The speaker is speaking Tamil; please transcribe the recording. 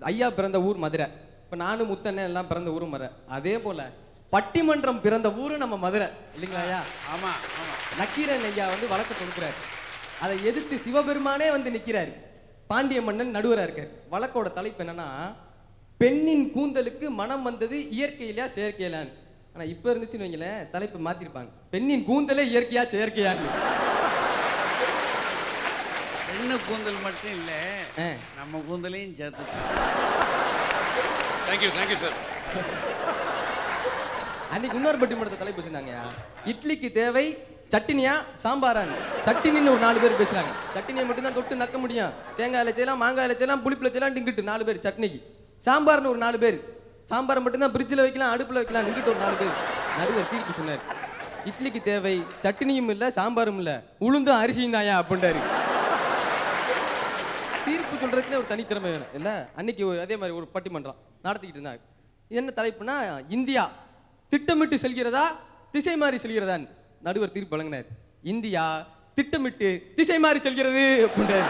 ஐயா பிறந்த ஊர் மதுரை. இப்போ நானும் முத்தண்ணன் எல்லாம் பிறந்த ஊரும் மதுரை. அதே போல பட்டிமன்றம் பிறந்த ஊரும் நம்ம மதுரை. இல்லைங்களா ஐயா? ஆமா ஆமா. நக்கீரன் ஐயா வந்து வழக்கு தொடுக்கிறார். அதை எதிர்த்து சிவபெருமானே வந்து நிக்கிறாரு. பாண்டிய மன்னன் நடுவரா இருக்கார். வழக்கோட தலைப்பு என்னன்னா பெண்ணின் கூந்தலுக்கு மனம் வந்தது இயற்கையிலயா செயற்கையிலான்னு. ஆனா இப்ப இருந்துச்சுன்னு வைங்களேன் தலைப்பு மாத்திருப்பாங்க. பெண்ணின் கூந்தலே இயற்கையா செயற்கையான்னு. கூந்தல் மட்டும் இல்ல ஆ. நம்ம கூந்தலையும் சேர்த்து தேங்க்யூ தேங்க்யூ சார் அன்னைக்கு இன்னொரு பட்டிமன்றத்தை தலைப்பு வச்சிருந்தாங்கய்யா. இட்லிக்கு தேவை சட்டினியா சாம்பாரான்னு. சட்டினின்னு ஒரு நாலு பேர் பேசுறாங்க. சட்டினியை மட்டும்தான் தொட்டு நக்க முடியும். தேங்காயில் செய்யலாம் மாங்காயில் செய்யலாம் புளிப்பில் செய்யலாம் டிங்கிட்டு நாலு பேர் சட்னிக்கு. சாம்பார்னு ஒரு நாலு பேர். சாம்பாரை மட்டும்தான் ஃப்ரிட்ஜில் வைக்கலாம் அடுப்பில் வைக்கலாம் நின்றுட்டு ஒரு நாலு பேர். நடுவர் தீர்ப்பு சொன்னார். இட்லிக்கு தேவை சட்னியும் இல்லை சாம்பாரும் இல்லை. உளுந்தும் அரிசியும் தாயா அப்படின்றாரு. தீர்ப்பு சொல்றதுக்குனே ஒரு தனித்திறமை வேணும். இல்லை? அன்னைக்கு ஒரு அதே மாதிரி ஒரு பட்டிமன்றம் நடத்திக்கிட்டு இருந்தாங்க. இது என்ன தலைப்புனா இந்தியா திட்டமிட்டு செல்கிறதா திசை மாறி செல்கிறதான் நடுவர் தீர்ப்பு வழங்கினார். இந்தியா திட்டமிட்டு திசை மாறி செல்கிறது அப்படின்றாரு.